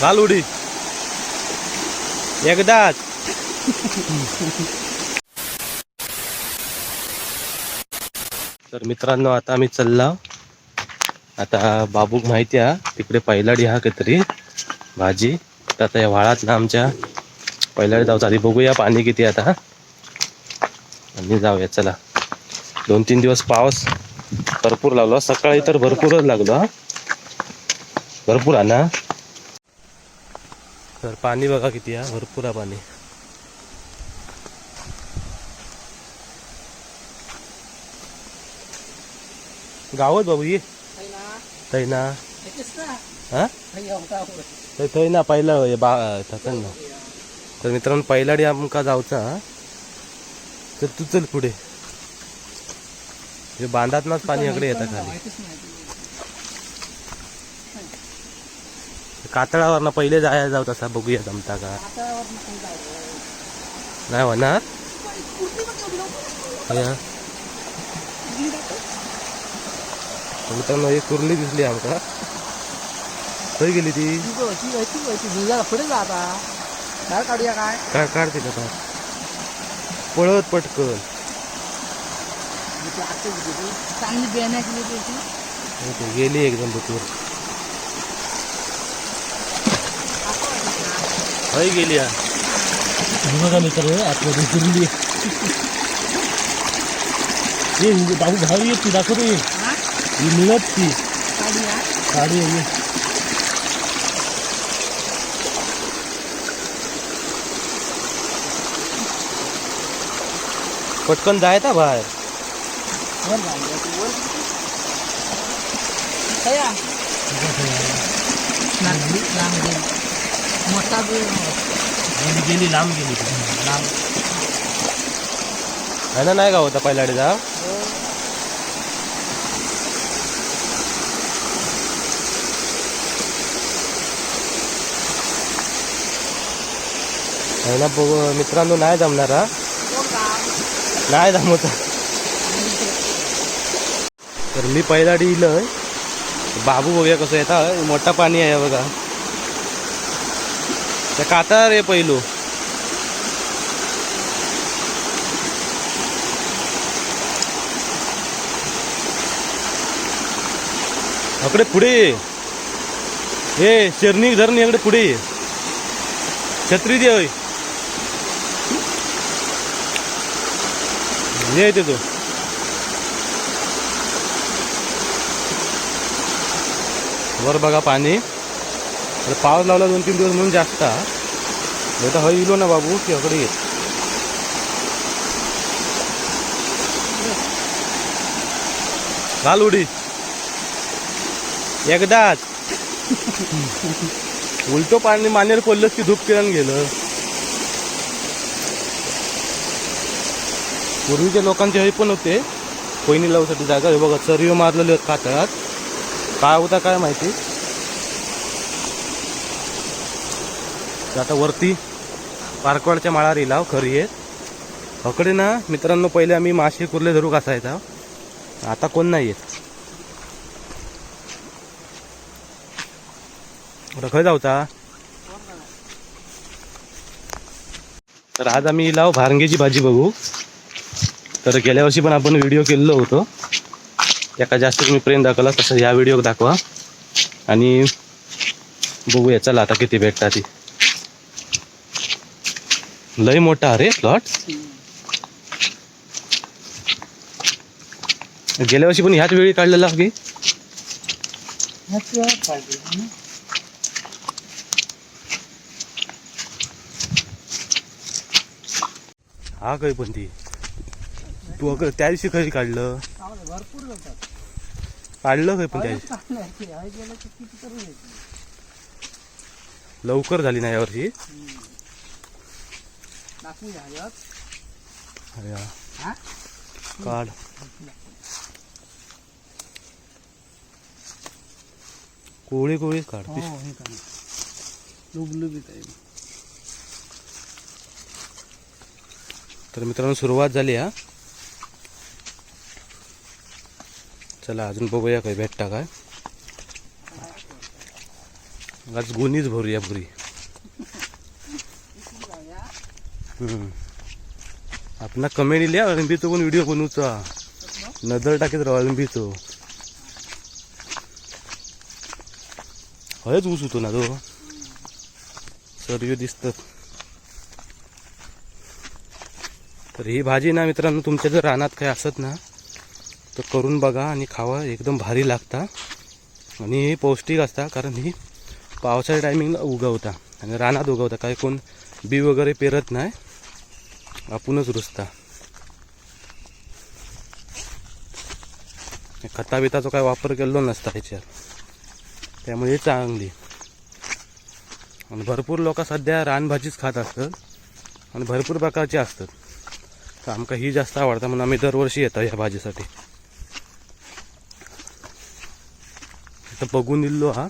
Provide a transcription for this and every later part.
घाल उडी एकदाच. तर मित्रांनो आता आम्ही चालला. आता बाबूक माहिती आहे तिकडे पैलाडी हा काहीतरी भाजी. तर आता या वाळात ना आमच्या पैलाडी जाऊ आधी बघूया पाणी किती आता आणि जाऊया चला. दोन तीन दिवस पाऊस भरपूर लागलो. सकाळी तर भरपूरच लागलो भरपूर आहे ना? तर पाणी बघा किती आहे. भरपूर आहे पाणी. गावात बाबू ये थंय ना. हा? थंय पहिलं बा ना तर मित्रांनो पहिलाडी आमका जाऊचा. तर तू चल पुढे. बांधातनाच पाणी इकडे येतं खाली. कातळावर पहिले जायला जाऊ तसा बघूया जमता का? नाही होणार. मित्रांनो एक कुर्ली दिसली आमका खय गेली ती. पुढे जाता काय काढूया काय काय काढते का? पळत पटकन. चांगली हो गेली एकदम बुतूर हय गेली हा. बघा मित्र आतमध्ये कुरली ये बाबू भाऊ येत ती दाखवतो ही? मिळत ती. गाडी आहे. ये. पटकन जायता बाहेर. वर गेली. मोठा वेळ गेली लांब गेली लांब. है ना नाही का होता पहिला जा है ना बघ मित्रांनो नाही जमणार हा? नाही जमत. तर मी पहिला इलंय. बाबू बघूया कसं येता मोठा पाणी आहे बघा. त्या कातार आहे पहिलो अकडे पुढे. हे शेरणी धरणी इकडे पुढे. छत्री दे होय. येते तो. वर बघा पाणी. आता पाऊस लावला दोन तीन दिवस म्हणून जास्त. हा. नाही तर हय इलो ना बाबू की अकडे येत घाल उडी. एकदाच. उलटो पाणी मानेर पडलंच की धूप किरण गेलं. पूर्वीच्या लोकांचे हे पण होते. कोयनी लावसाठी जागा. हे बघा चरियो मारलेले आहेत कातळात. काय होता काय माहिती? तर आता वरती पारकवाडच्या माळावर येईल खरी आहे. अकडे ना मित्रांनो पहिले आम्ही मासे कुर्ले धरू कसायचा आता कोण नाही येत खंय खय जाऊचा तर आज आम्ही लाव भारंगेची भाजी बघू. तर गेल्या वर्षी पण आपण व्हिडिओ केलेलो होतो. एका जास्त तुम्ही प्रेम दाखवला तसं ह्या व्हिडिओ दाखवा. आणि बघू याचा आता किती भेटतात ती. लय मोठा अरे प्लॉट गेल्या वर्षी पण ह्याच वेळी काढलेला की? हा काही पण ती तू अगं त्या दिवशी कधी काढलं? भरपूर काढलं काय पण त्या दिवशी. लवकर झाली ना यावर्षी टाकून घ्याव्यात या, हा काढ कोळी कोळी काढ लुबलुबीत आहे तर मित्रांनो सुरुवात झाली हा? चला अजून बघूया काही भेटता काय. आज गोणीच भरूया पुरी. आपण कमेंट लिहा अळंबीचो पण व्हिडिओ बनवूचा. नजर टाकीत राहा अळंबीचो हयच ऊस होतो ना तो सर्व दिसतात. तर ही भाजी ना मित्रांनो तुमच्या जर रानात काही असत ना तर करून बघा आणि खावा. एकदम भारी लागता. आणि हे पौष्टिक असता कारण ही पावसाच्या टायमिंगला उगवता. आणि रानात उगवता. काही कोण बी वगैरे पेरत नाही. आपणच रुजता खता बिताचा काय वापर केलेला नसता ह्याच्यात. त्यामुळे चांगली. आणि भरपूर लोक सध्या रानभाजीच खात असतात. आणि भरपूर प्रकारची असतात. तर आमका ही जास्त आवडतं म्हणून आम्ही दरवर्षी येतो ह्या भाजीसाठी. आता बघून दिलो हा.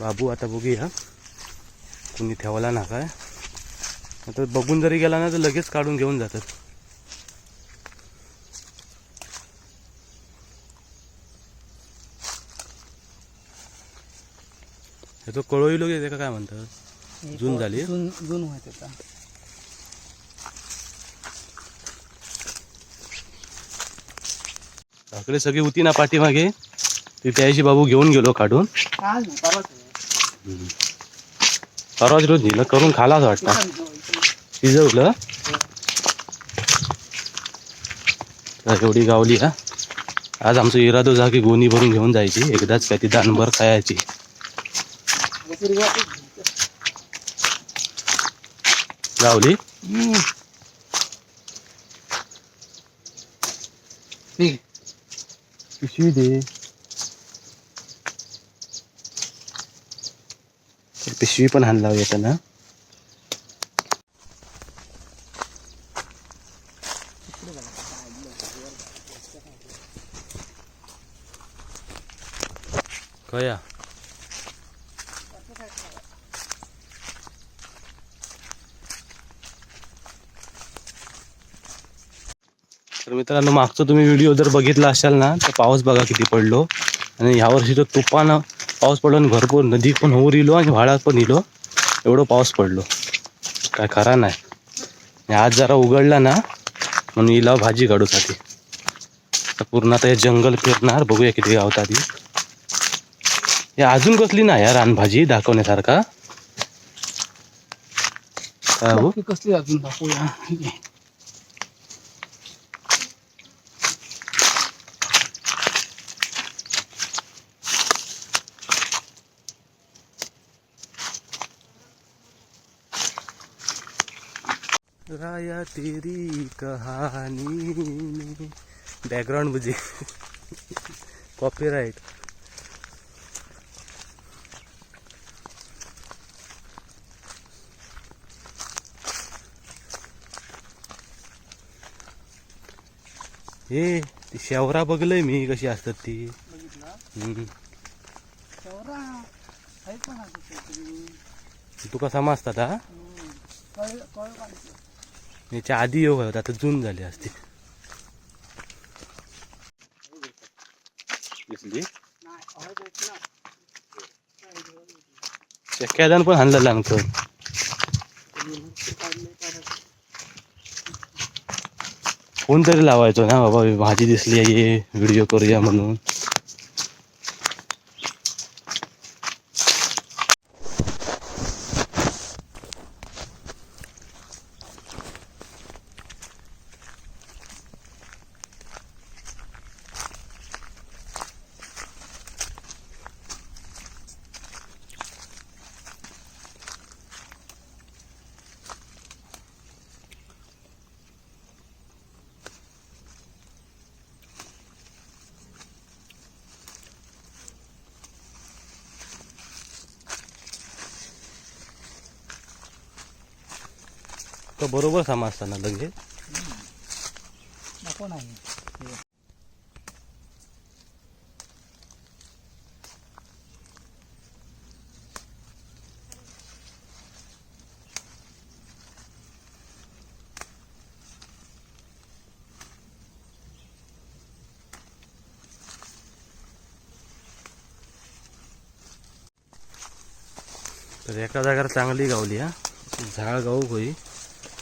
बाबू आता बघूया. कुणी ठेवला ना काय? आता बघून जरी गेला ना तर लगेच काढून घेऊन जातात. तो कळोईलो घेते का काय म्हणतात? जून झाली? जून जून लाकडे सगळी होती ना पाठीमागे ती त्याशी बाबू घेऊन गेलो काढून. परवाच. रोज दिलं करून खालाच वाटतं. शिजवलं. एवढी गावली हा. आज आमचं इरादो जा की गोणी भरून घेऊन जायची. एकदाच काय ती दानभर खायची. गावली. पिशवी दे. पिशवी पण हाणला येताना. कया तर मित्रांनो मागचा तुम्ही व्हिडिओ जर बघितला असाल ना तर पाऊस बघा किती पडलो. आणि यावर्षी तर तुफान पाऊस पडलो आणि भरपूर नदी पण होऊन इलो आणि व्हाळात पण इलो एवढं पाऊस पडलो. काय खरा नाही. आज जरा उघडला ना म्हणून इला भाजी काढूसाठी तर पूर्ण आता हे जंगल फिरणार बघूया किती गावतात ती. हे अजून कसली ना यार रानभाजी दाखवण्यासारखा. कसली अजून दाखवूया. राया तेरी कहानी बॅकग्राऊंड मुझे। कॉपीराइट हे ती शेवरा बघलंय मी कशी असतात ती. बघितलं? हम्म. शेवरा आहे पण आहे काहीतरी. तू कसा असतात हा हम्म. कळ कळ काढतो. याच्या आधी येऊ होत आता जून झाली असती दिसली नाही आवाज येत ना. चक्क्यादान पण हाणलं लागतं ते काढलंय परत. फोन तरी लावायचो ना बाबा भाजी दिसली आहे ये व्हिडिओ करूया म्हणून तो बरोबर समाजताना लगेच. तर एका जागेवर चांगली गावली हा. झाड गाऊ होई.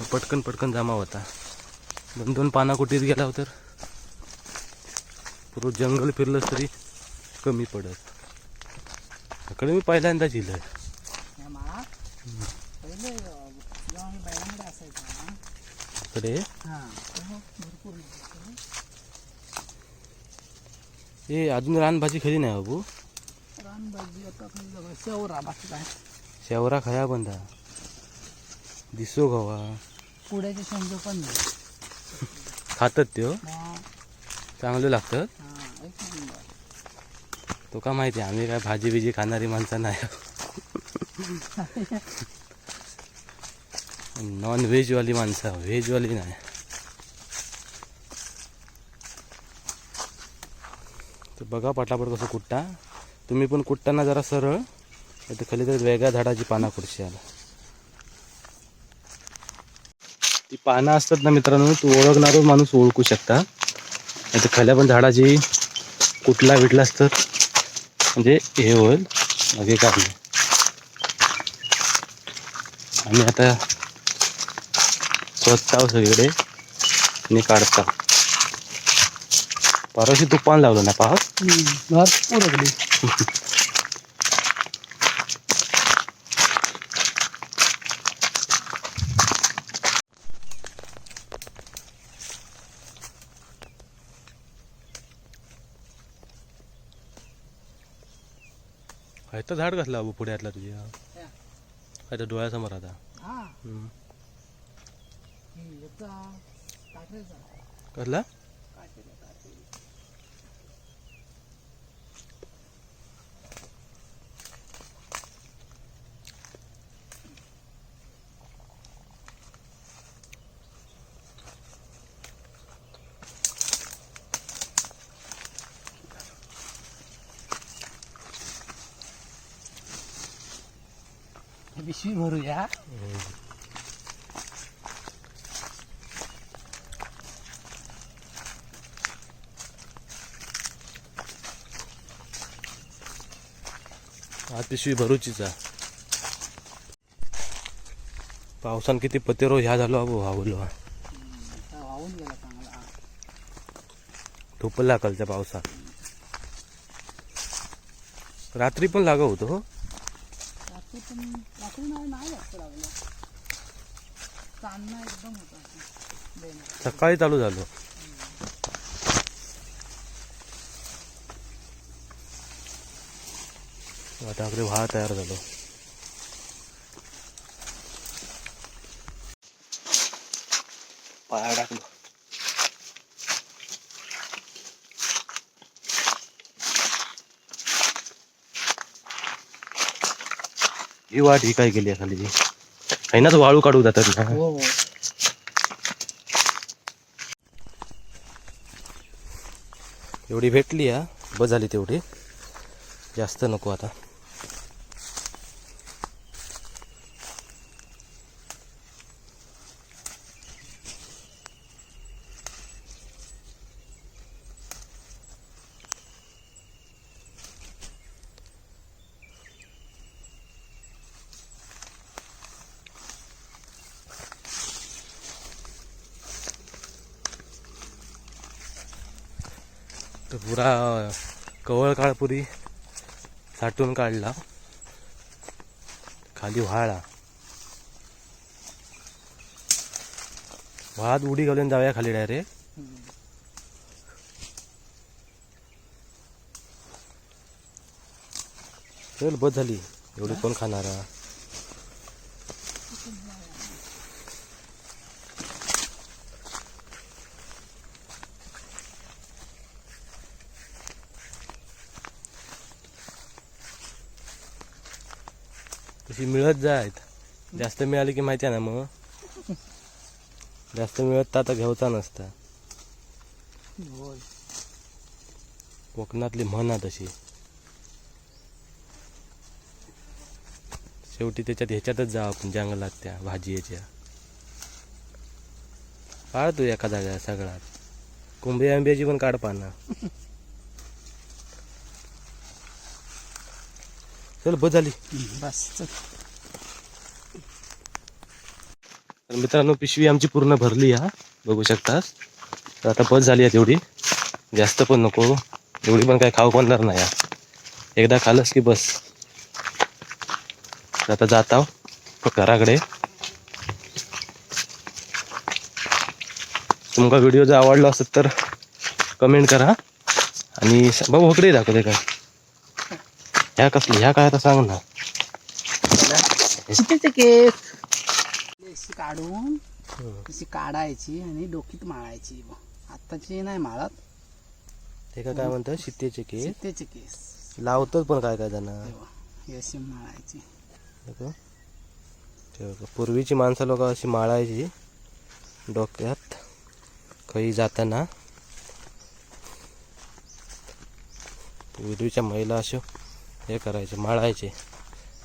पटकन पटकन जमा होता. दोन दोन पाना कुठेच गेला हो तर? पूर्ण जंगल फिरलं तरी कमी पडत. इकडे मी पहिल्यांदा दिलं या माळा? पहिले अं, जेव्हा आम्ही बैलांकडे असायचो ना इकडे? हा. हे अजून रानभाजी खरी नाही बाबू जवळ शेवरा शेवरा खया बंदा. दिसो गवा. पुड्याचे शेंगे पण नाही. खातात त्यो? हा, चांगलं लागतं हा, एक नंबर. तो का माहिती आम्ही काय भाजी बिजी खाणारी माणसं नाही. नॉन व्हेजवाली माणसं व्हेजवाली नाही. तर बघा पटापट कसं कुट्टा तुम्ही पण कुट्टाना जरा सरळ तर खाली तर वेगळ्या झाडाची पाना खुडशी आला ती पानं असतात ना मित्रांनो तू ओळखणारो माणूस ओळखू शकता. नाही तर खाल्या पण झाडाची कुठला भेटलास तर म्हणजे हे होईल मागे काढणे आम्ही आता स्वतः सगळीकडे. आणि काढता. परवाशी तुपान लावलं ना पाहत? भरपूर तर झाड अबू पुढे आतला तुझ्या तर डोळ्यासमोर आता. कसला? पिशवी भरूया पिशवी भरूचीचा पावसान किती पतेरो ह्या झालो अबू चांगला धुपला कालच्या पावसात. रात्री पण लागा होतो हो रात्री पण रात्री नाही नाही जास्त लागलं चांदणा एकदम होता बेन सकाळी चालू झालो. आता आपले व्हा तयार झालो. पाया टाकलो. ही वाट ही काय केली आहे खाली काही ना वाळू काढू जातात ना हो हो एवढी भेटली हा. बस झाली तेवढी. जास्त नको आता. तर पुरा कवळ काळपुरी साठवून काढला. खाली व्हाळा. व्हाळात उडी घालून जाऊया खाली डायरेक्ट. चल बस झाली. एवढी कोण खाणार हा? तशी मिळत जायत. जास्त मिळाली की माहिती आहे ना मग? जास्त मिळत तर आता घ्यावचा नसता. कोकणातली म्हण तशी. शेवटी त्याच्यात ह्याच्यातच जा आपण जंगलात त्या भाजी याच्या काढ तू एका जागा सगळ्यात कोंबडी आंब्याची पण काढ पाना. चल बस झाली. बस चल. मित्रांनो पिशवी आमची पूर्ण भरली हा. बघू शकतास. तर आता बस झाली आहे तेवढी. जास्त पण नको. एवढी पण काय खाऊ पडणार नाही एकदा खालस की बस. आता जात आहो घराकडे. तुमका व्हिडिओ जर आवडला असेल तर कमेंट करा. आणि भाऊ वकडे दाखवते काय. ह्या कसली ह्या काय आता सांग ना चितेचे केस अशी काढून अशी काढायची आणि डोकीत माळायची आत्ताची नाही माळत ते का काय म्हणतात शितेचे केस चितेचे केस लावतात पण काय काय जण ही अशी माळायची. पूर्वीची माणसं लोक अशी माळायची डोक्यात काही जाताना पूर्वीच्या महिला असे हे करायचे माळायचे.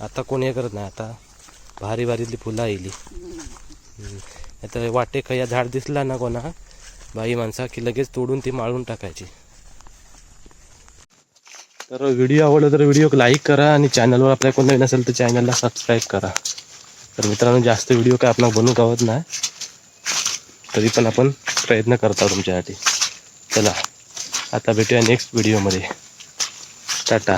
आता कोण हे करत नाही आता भारी भारीतली फुलं येईल आता वाटे खया झाड दिसला ना कोणा बाई माणसा की लगेच तोडून ती माळून टाकायची. तर व्हिडिओ आवडला तर व्हिडिओ लाईक करा आणि चॅनलवर आपल्या कोण नवीन असेल तर चॅनलला सबस्क्राईब करा. तर मित्रांनो जास्त व्हिडिओ काय आपण बनू गावत नाही. तरी पण आपण प्रयत्न करतो तुमच्यासाठी. चला आता भेटूया नेक्स्ट व्हिडिओमध्ये टाटा.